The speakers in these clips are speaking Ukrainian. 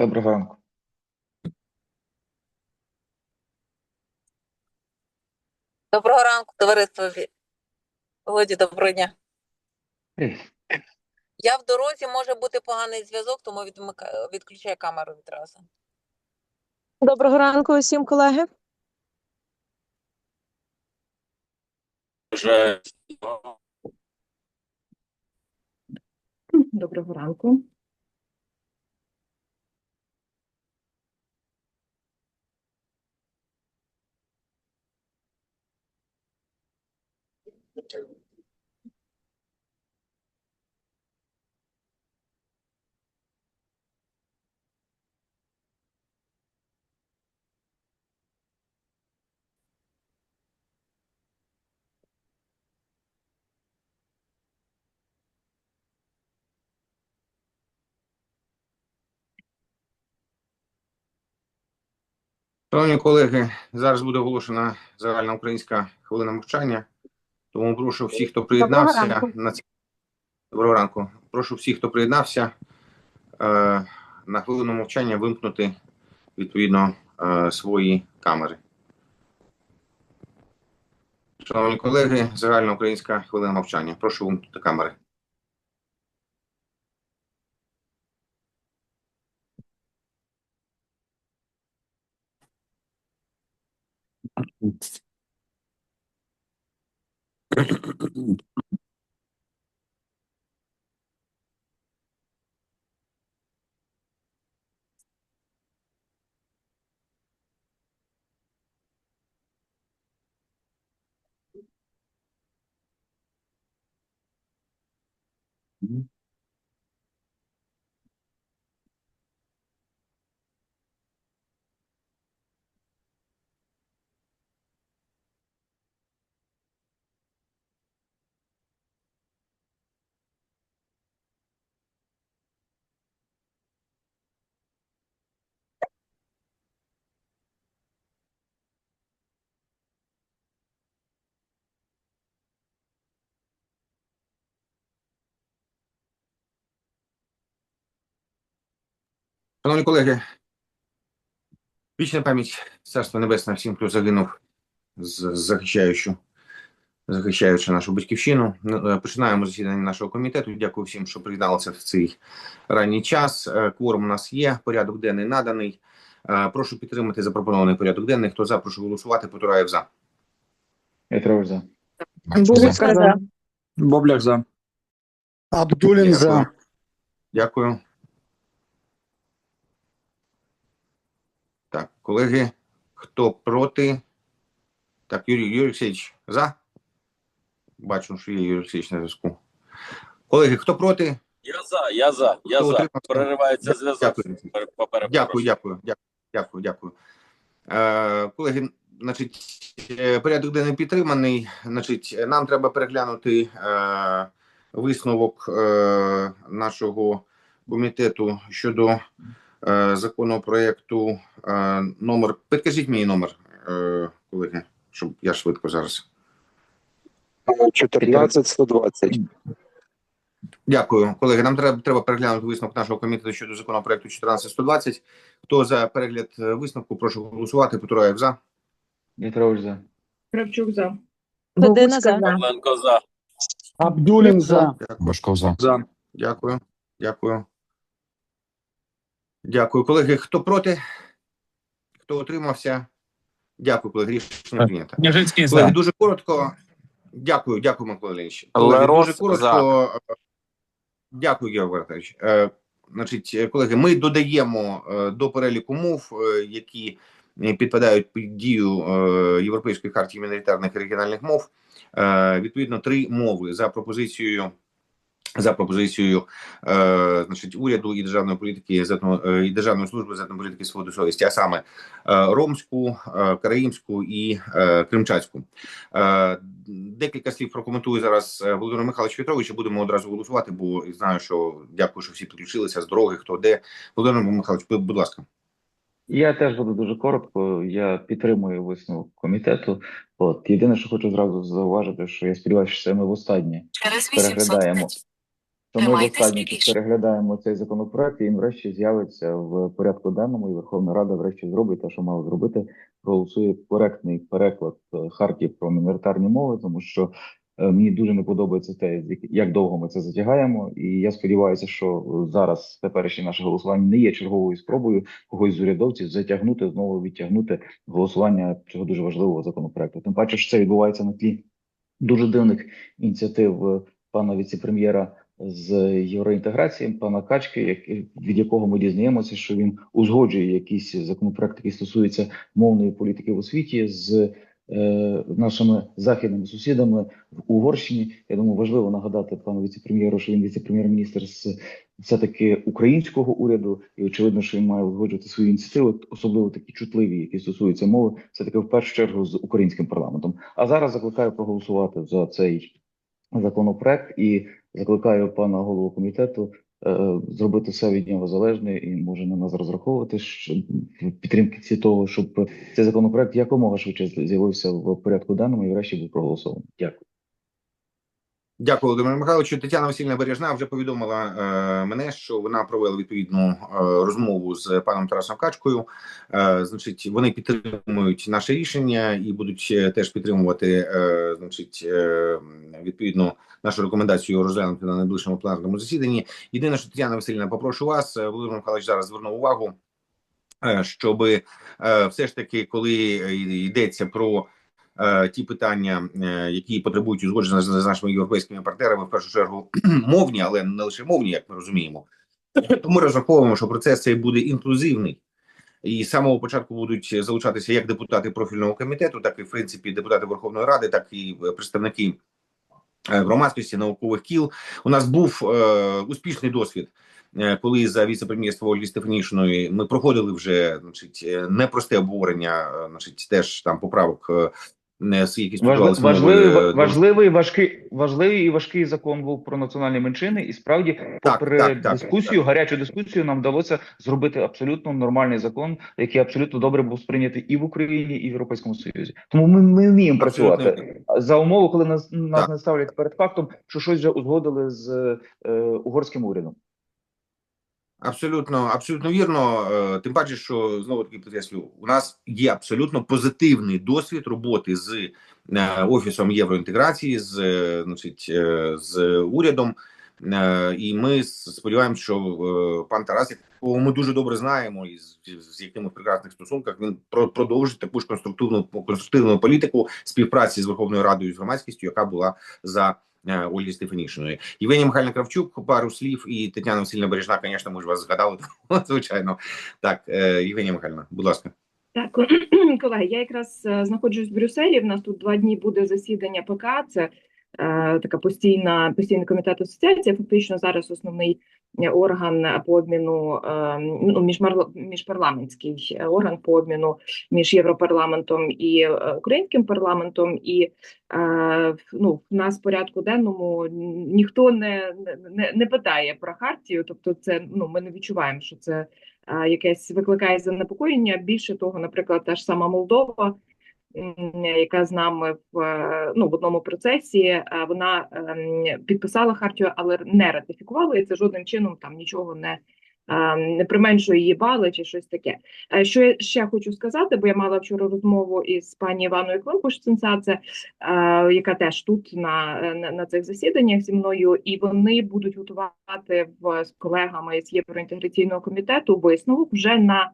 Доброго ранку. Доброго ранку, товариство. Володі, доброго дня. Привіт. Я в дорозі, може бути поганий зв'язок, тому відмикаю, відключаю камеру відразу. Доброго ранку усім, колеги. Доброго ранку. Шановні колеги, зараз буде оголошена загальна українська хвилина мовчання. Тому прошу всіх, хто приєднався ранку. на ці... Доброго ранку. Прошу всіх, хто приєднався е, на хвилину мовчання вимкнути відповідно е, свої камери. Шановні колеги, загальна українська хвилина мовчання. Прошу вимкнути камери. Mm-hmm. Шановні колеги, вічна пам'ять Царства Небесне всім, хто загинув, захищаючи, захищаючи нашу батьківщину. Ну, е, Починаємо засідання нашого комітету. Дякую всім, що приєдналися в цей ранній час. Е, Кворум у нас є, порядок денний наданий. Е, Прошу підтримати запропонований порядок денний. Хто за, прошу голосувати. Потураєв за. Вітрович за. Бубочка за. Бобляк за. Абдулін за. Дякую. Так, колеги, хто проти? Так, Юрій Юрій Олексійович, за? Бачу, що є Юрій Олексійович на зв'язку. Колеги, хто проти? Я за, я за, я Хто за. утримався? Переривається зв'язок. Дякую. Дякую, дякую, дякую, дякую, дякую. Е, колеги, значить, е, порядок денний підтриманий. Значить, нам треба переглянути е, висновок е, нашого комітету щодо законопроекту е, номер. Підкажіть мені номер, е, колеги, щоб я швидко зараз. 14 120. Дякую, колеги. Нам треба треба переглянути висновок нашого комітету щодо законопроекту 14120. Хто за перегляд е, висновку, прошу голосувати. Потураєв за. Вітрович за. Кравчук за. Година за. Павленко за. Абдулін за. Башков за. За. Дякую. Дякую. Дякую, колеги. Хто проти? Хто утримався? Дякую, колеги. Рішення прийнято. Княжицький Колеги, дуже коротко. Дякую, дякую, Микола Леонідович. Колеги, Лерос дуже коротко. е, Дякую, Георгій Валерійович. Е, Значить, колеги, ми додаємо е, до переліку мов, е, які підпадають під дію Європейської хартії міноритарних і регіональних мов. Відповідно, три мови за пропозицією. За пропозицією е, значить, уряду і державної політики з етно- е, і державної служби з етнополітики свободи совісті, а саме е, ромську, е, караїмську і е, кримчацьку. Е, Декілька слів прокоментую зараз е, Володимир Михайлович Вітрович. Будемо одразу голосувати, бо знаю, що дякую, що всі підключилися з дороги. Хто де Володимир Михайлович, будь ласка. Я теж буду дуже коротко. Я підтримую висновок комітету. От єдине, що хочу зразу зауважити, що я сподіваюся, що це ми востаннє переглядаємо що ми останнє переглядаємо цей законопроект, і він врешті з'явиться в порядку денному, і Верховна Рада врешті зробить те, що мала зробити, проголосує коректний переклад е, хартії про міноритарні мови, тому що е, мені дуже не подобається те, як- довго ми це затягаємо. І я сподіваюся, що зараз теперішнє наше голосування не є черговою спробою когось з урядовців затягнути знову відтягнути голосування цього дуже важливого законопроекту. Тим паче, що це відбувається на тлі дуже дивних ініціатив е, пана віцепрем'єра з євроінтеграції, пана Качки, як, від якого ми дізнаємося, що він узгоджує якісь законопроекти, які стосуються мовної політики в освіті з е, нашими західними сусідами в Угорщині. Я думаю, важливо нагадати пану віцепрем'єру, що він віце-прем'єр-міністр з все-таки українського уряду, і очевидно, що він має узгоджувати свої ініціативи, особливо такі чутливі, які стосуються мови, все таки в першу чергу з українським парламентом. А зараз закликаю проголосувати за цей законопроект і закликаю пана голову комітету е, зробити все від нього залежне і може на нас розраховувати в підтримці того, щоб цей законопроект якомога швидше з'явився в порядку денному і врешті був проголосований. Дякую. Дякую, Володимир Михайловичу. Тетяна Васильівна Бережна вже повідомила е, мене, що вона провела відповідну е, розмову з паном Тарасом Качкою. Е, значить, вони підтримують наше рішення і будуть е, теж підтримувати, е, значить, е, відповідно нашу рекомендацію розглянути на найближчому пленарному засіданні. Єдине, що Тетяна Васильівна, попрошу вас, е, Володимир Михайлович зараз звернув увагу, е, щоб е, все ж таки, коли йдеться про ті питання, е, які потребують узгодження з, нашими європейськими партнерами, в першу чергу мовні, але не лише мовні, як ми розуміємо. То ми розраховуємо, що процес цей буде інклюзивний. І з самого початку будуть залучатися як депутати профільного комітету, так і в принципі депутати Верховної Ради, так і е, представники е, громадськості наукових кіл. У нас був е, успішний досвід, е, коли за віце-прем'єрства Ольги Стефанішиної ми проходили вже значить е, непросте обговорення, е, значить теж там поправок. Не з які стосувалися Важливий, е, важливий, важкий, важливий і важкий закон був про національні меншини, і справді, Так, попри так, так, дискусію, так. гарячу дискусію, нам вдалося зробити абсолютно нормальний закон, який абсолютно добре був сприйнятий і в Україні, і в Європейському Союзі. Тому ми, ми вміємо Абсолютно. працювати за умови, коли нас, нас Так. не ставлять перед фактом, що щось вже узгодили з е, угорським урядом. Абсолютно, абсолютно вірно. Е, Тим паче, що знову таки підкреслю, у нас є абсолютно позитивний досвід роботи з е, офісом євроінтеграції, з е, значить з урядом. І ми сподіваємося, що пан Тарас, якого ми дуже добре знаємо, і з, з яким ми в прекрасних стосунках він про- продовжить таку ж конструктивну конструктивну політику співпраці з Верховною Радою і з громадськістю, яка була за Ольги Стефанішиної. Євгенія Михайлівна Кравчук, пару слів, і Тетяна Васильівна Бережна, звісно, ми ж вас згадали, звичайно. Так, Євгенія Михайлівна, будь ласка. Так, колеги, я якраз е, знаходжусь в Брюсселі. В нас тут два дні буде засідання ПК. Це така постійна постійний комітет асоціації. Фактично зараз основний е, орган по обміну е, ну, міжпарламентський е, орган по обміну між європарламентом і е, українським парламентом. І е, ну, в нас порядку денному ніхто не, не, не питає про хартію. Тобто, це ну ми не відчуваємо, що це якесь викликає занепокоєння. Більше того, наприклад, та ж сама Молдова, яка з нами в е, ну в одному процесі, е, вона ем, підписала хартію, але не ратифікувала, і це жодним чином там нічого не. е, Не применшує її бали чи щось таке. Е, Що я ще хочу сказати, бо я мала вчора розмову із пані Іваною Климпуш Цинцаце, е, яка теж тут на, на, на цих засіданнях зі мною, і вони будуть готувати в з колегами з євроінтеграційного комітету висновок вже на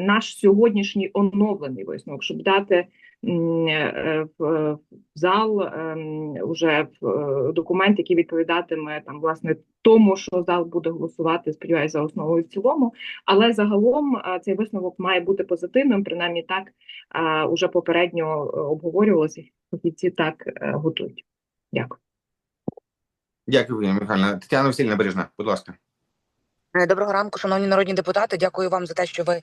наш сьогоднішній оновлений висновок, щоб дати е, в, зал ем, уже в е, документ, який відповідатиме там власне тому, що зал буде голосувати, сподіваюся, за основу і в цілому. Але загалом е, цей висновок має бути позитивним, принаймні так уже попередньо обговорювалося. Фахівці так готують. Дякую. Дякую, Євгенія Михайлівна. Тетяна Васильівна Бережна, будь ласка. Доброго ранку, шановні народні депутати. Дякую вам за те, що ви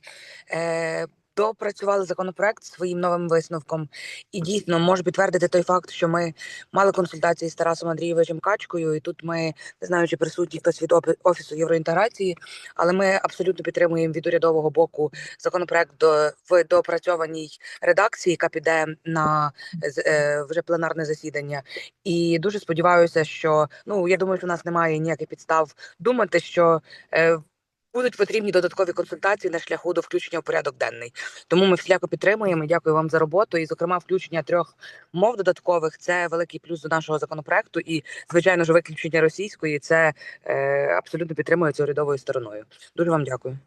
е, допрацювали законопроект своїм новим висновком, і дійсно можу підтвердити той факт, що ми мали консультації з Тарасом Андрійовичем Качкою, і тут ми не знаю, чи присутній хтось від офісу євроінтеграції, але ми абсолютно підтримуємо від урядового боку законопроект до в доопрацьованій редакції, яка піде на е, вже пленарне засідання. І дуже сподіваюся, що ну я думаю, що в нас немає ніяких підстав думати, що е, будуть потрібні додаткові консультації на шляху до включення в порядок денний. Тому ми всіляко підтримуємо. Дякую вам за роботу. І, зокрема, включення трьох мов додаткових це великий плюс до нашого законопроекту. І звичайно ж, виключення російської це е, абсолютно підтримується урядовою стороною. Дуже вам дякую.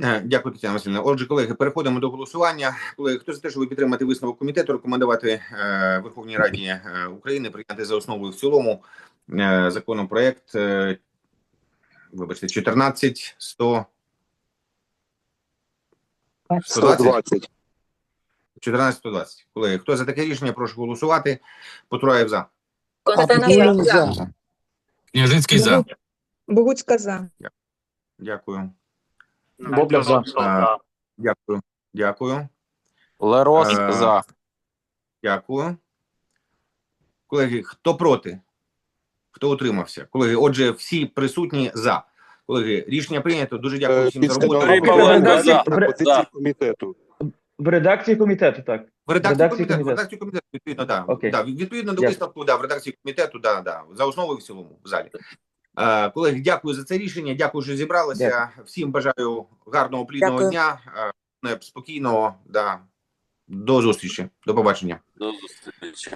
Е, Дякую, Тетяна Васильівна. Отже, колеги, переходимо до голосування. Колеги, хто за те, щоб підтримати висновок комітету, рекомендувати е, Верховній Раді е, України прийняти за основу і в цілому е, законопроект, е, вибачте, 14 100 120. 14 120. Колеги, хто за таке рішення, прошу голосувати. Потроєв за. Абдулін за. Княжицький за. Богуцька за. Дякую. Бобляк за. Дякую. Дякую. Лерос Е, за. Дякую. Колеги, хто проти? Хто утримався? Колеги, отже, всі присутні за. Колеги, рішення прийнято. Дуже дякую всім за роботу. Пропозиції комітету. В редакції комітету, так. В редакції Редакції комітету, в комітету. редакції комітету, відповідно, да. Окей. Да, відповідно до Дякую. висновку, да, в редакції комітету, да, да, за основу і в цілому в залі. Е, колеги, дякую за це рішення. Дякую, що зібралися. Всім бажаю гарного плідного Дякую. дня, е, спокійного. Да. До зустрічі. До побачення. До зустрічі.